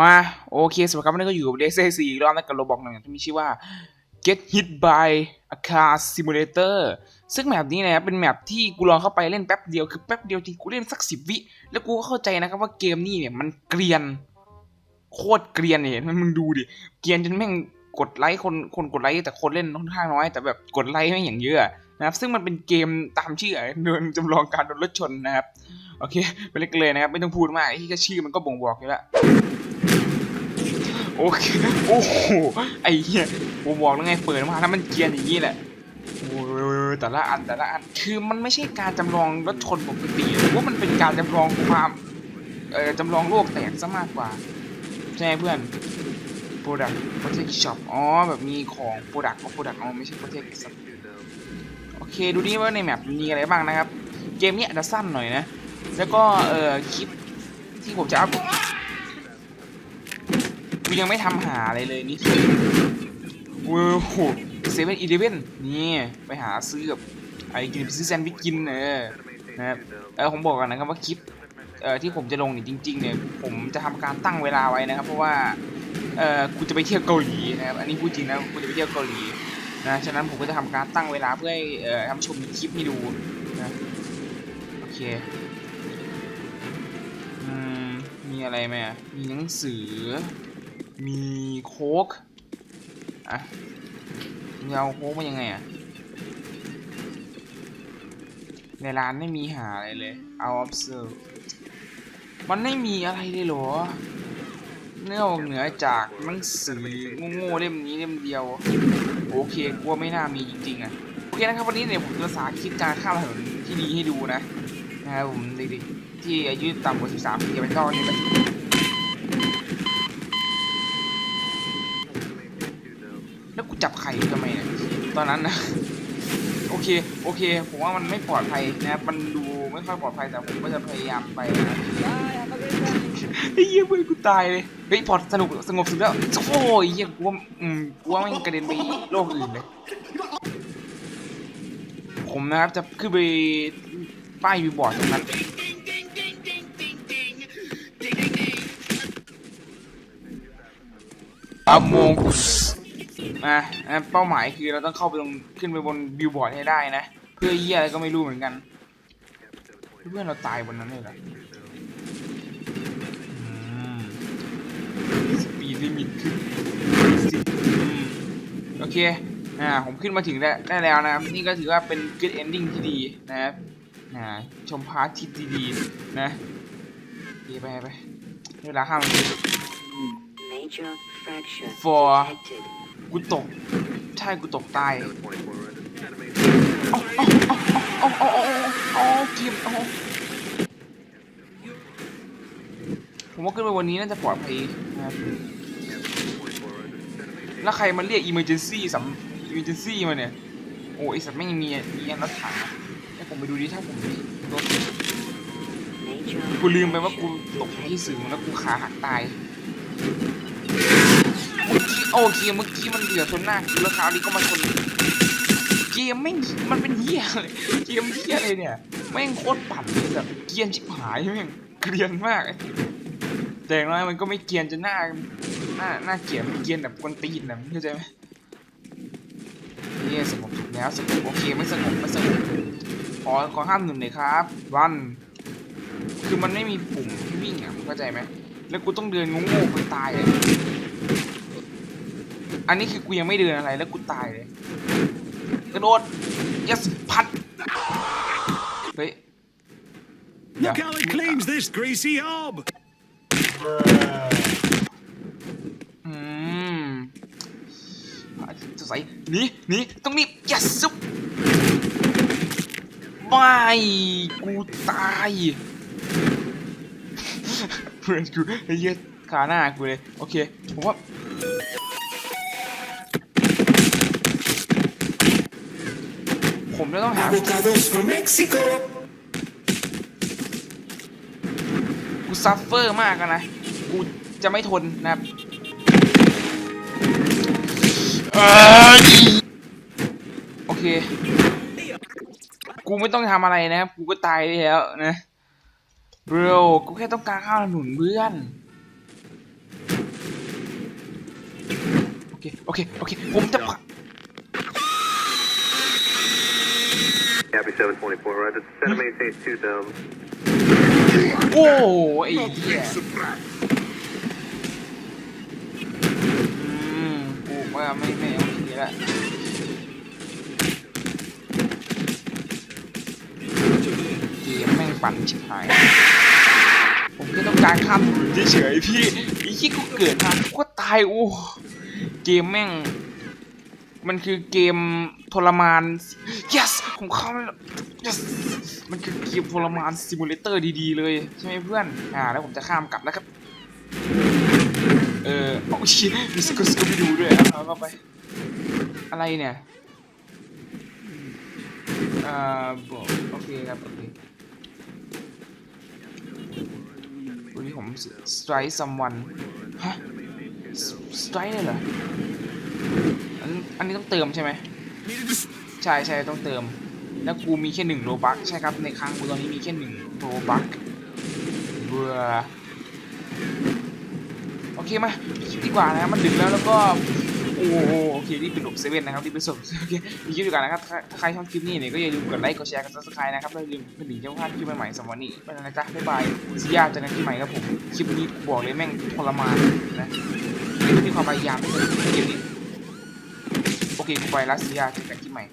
มาโอเคสวัสดีครับวันนี้ก็อยู่กับเดซซีอีกรอบนะกับโรบอกหนึ่งที่มีชื่อว่า Get Hit by a Car Simulator ซึ่งแมปนี้นะครับเป็นแมปที่กูลองเข้าไปเล่นแป๊บเดียวคือแป๊บเดียวจริงกูเล่นสักสิบวิ แล้วกูก็เข้าใจนะครับว่าเกมนี้เนี่ยมันเกรียน โคตรเกรียนเนี่ยมึงดูดิเกรียนจนแม่งกดไลค์คนคนกดไลค์แต่คนเล่นค่อนข้างน้อย แต่แบบกดไลค์ไม่งอย่างเยอะนะครับซึ่งมันเป็นเกมตามชื่อเดินจำลองการโดนรถชนนะครับโอเคไปเล่นกันเลยนะครับไม่ต้องพูดมากไอที่ก็ชื่อมันก็บ่งบอกอยู่แล้ว โอเคโอ้โหไอ้เหี้ยผมบอกแล้วไงเปิดมาแล้วมันเกียนอย่างนี้แหละโอ้ยแต่ละอันแต่ละอันคือมันไม่ใช่การจำลองรถชนปกติหรือว่ามันเป็นการจำลองความเอ่อจำลองโลกแตกซะมากกว่าใช่เพื่อน Product Protect Shop อ๋อแบบมีของ Product ของ Product อ๋อไม่ใช่ Protect Shop โอเคดูดิว่าในแมปมีอะไรบ้างนะครับ เกมนี้อาจจะสั้นหน่อยนะ แล้วก็เอ่อคลิปที่ผมจะอัพ กูยังไม่ทำหาอะไรเลยนี่โอ้โหเซเว่นอีเลเว่นนี่ไปหาซื้อกับไอ้กินซื้อแซนด์วิชกินเออนะครับเออผมบอกกันนะครับว่าคลิปเอ่อที่ผมจะลงเนี่ยจริงๆเนี่ยผมจะทำการตั้งเวลาไว้นะครับ เพราะว่าเอ่อกูจะไปเที่ยวเกาหลีนะครับอันนี้พูดจริงนะกูจะไปเที่ยวเกาหลีนะฉะนั้นผมก็จะทำการตั้งเวลาเพื่อให้เอ่อทำชมคลิปให้ดูนะโอเคอืมมีอะไรไหมมีหนังสือ มีโค้กอะมึงเอาโค้กมายังไงอะ ในร้านไม่มีหาอะไรเลย เอา observe มันไม่มีอะไรเลยหรอ เนื่อเหนือจากหนังสือโง่ๆเล่มนี้เล่มเดียว โอเคกลัวไม่น่ามีจริงๆอะโอเคนะครับวันนี้เนี่ยผมจะสาธิตการข้ามถนนที่ดีให้ดูนะนะครับผมเด็กๆที่อายุต่ำกว่า 13ปีอย่าไปเข้านี่แหละแล้วกู จับไข่ทำไมเนี่ยตอนนั้นนะโอเคโอเค ผมว่ามันไม่ปลอดภัยนะครับมันดูไม่ค่อยปลอดภัยแต่ผมก็จะพยายามไปนะไอ้เหี้ยเพื่อนกูตายเลยเฮ้ยพอสนุกสงบสุดแล้วโอ้ยเหี้ยกูว่าอืมกูว่ามันกระเด็นไปโลกอื่นเลยผมนะครับจะขึ้นไปป้ายวิวบอร์ดตรงนั้นอามงกุส นะนะเป้าหมายคือเราต้องเข้าไปตรงขึ้นไปบนบิวบอร์ดให้ได้นะ เพื่อเยี่ยอะไรก็ไม่รู้เหมือนกัน เพื่อนเราตายบนนั้นเลยเหรอสปีดลิมิตขึ้นสิบโอเค อ่า ผมขึ้นมาถึงได้ได้แล้วนะครับ นี่ก็ถือว่าเป็น good ending ที่ดีนะครับอ่าชมพาร์ทที่ดีๆนะดีไปไปเวลาห้านาที Major fracture For- detected. กูตก ใช่กูตกตายเอาเอาเอาเอาเกมเอาผมว่าขึ้นไปวันนี้น่าจะปลอดภัยนะครับแล้วใครมาเรียก emergency สำ emergency มาเนี่ย โอ้ไอสัตว์ไม่งมีมีรถถังอะให้ผมไปดูดิถ้าผมรถกูลืมไปว่ากูตกที่สูงแล้วกูขาหักตาย อกี้โอเคเมื่อกี้มันเหลือชนหน้ากูแล้วคราวนี้ก็มาชนเกมไม่มันเป็นเหี้ยเลยเกมเหี้ยอะไรเนี่ยแม่งโคตรปั่นเลยแบบเกียนชิบหายแม่งเกรียนมากแต่อย่างน้อยมันก็ไม่เกรียนจนหน้าหน้าหน้าเกลียดมันเกรียนแบบกวนตีนนะเข้าใจไหมนี่สงบสุดแล้วสงบโอเคไม่สงบไม่สงบขอขอห้ามหนึ่งเลยครับ วันคือมันไม่มีปุ่มให้วิ่งอะเข้าใจไหมแล้วกูต้องเดินงงๆไปตายเลย อันนี้คือกูยังไม่เดินอะไรแล้วกูตายเลยกระโดด yes พัดเฮ้ยเดี๋ยว Look how it cleans this greasy hob! อืมจะใส่หนีหนีต้องรีบ yes ซุปไม่กูตายเพื่อนกูไอ้เหี้ยขาหน้ากูเลย โอเค ผมว่า ผมจะต้องหา Avocados from Mexico. กูซัฟเฟอร์มากอะนะ กูจะไม่ทนนะครับเอ้ยโอเค กูไม่ต้องทำอะไรนะครับ กูก็ตายได้แล้วนะ bro กูแค่ต้องการข้าวหนุนเพื่อนเค โอเค โอเค ผมจะผ่าน Happy 724, right? Center maintains 2000. โอ้ไอ้เหี้ยอืมกูว่าไม่ไม่โอเคละ เกมแม่งปั่นชิบหาย ผมแค่ต้องการข้ามเฉยๆพี่ไอ้ที่กูเกิดมากูก็ตายโอ้เกมแม่ง มันคือเกมทรมาน yes ผมเข้าแล้ว yes มันคือเกมทรมานซิมูเลเตอร์ดีๆเลย ใช่ไหมเพื่อน อ่า แล้วผมจะข้ามกลับนะครับ เออโอ้ชิมีสกูสกูไปดูด้วยเอาเข้าไป อะไรเนี่ย อ่าบอกโอเคครับโอเควันนี้ผม strike someone ฮะ strike เลยเหรอ อันอันนี้ต้องเติมใช่ไหมใช่ใช่ต้องเติม แล้วกูมีแค่หนึ่งโลบักใช่ครับในครั้งกูตอนนี้มีแค่หนึ่งโลบักเบื่อโอเคมาคลิปดีกว่านะครับมันดึกแล้วแล้วก็โอ้โหโอเคนี่เป็นหลบเซเว่นนะครับที่เป็นศพโอเคมีคลิปดีกว่านะครับถ้าใครชอบคลิปนี้เนี่ยก็อย่าลืมกดไลค์กดแชร์กดซับสไครต์นะครับแล้วอย่าลืมกดดิ่งแจ้งพลาดคลิปใหม่ๆสำหรับวันนี้ไปแล้วนะจ๊ะบ๊ายบายสิยาเจอกันที่ใหม่ครับผมคลิปนี้บอกเลยแม่งทรมานนะไม่มีความพยายามที่จะเกมนี้ เคกูไปรัสเซียเจอกันที่ใหม่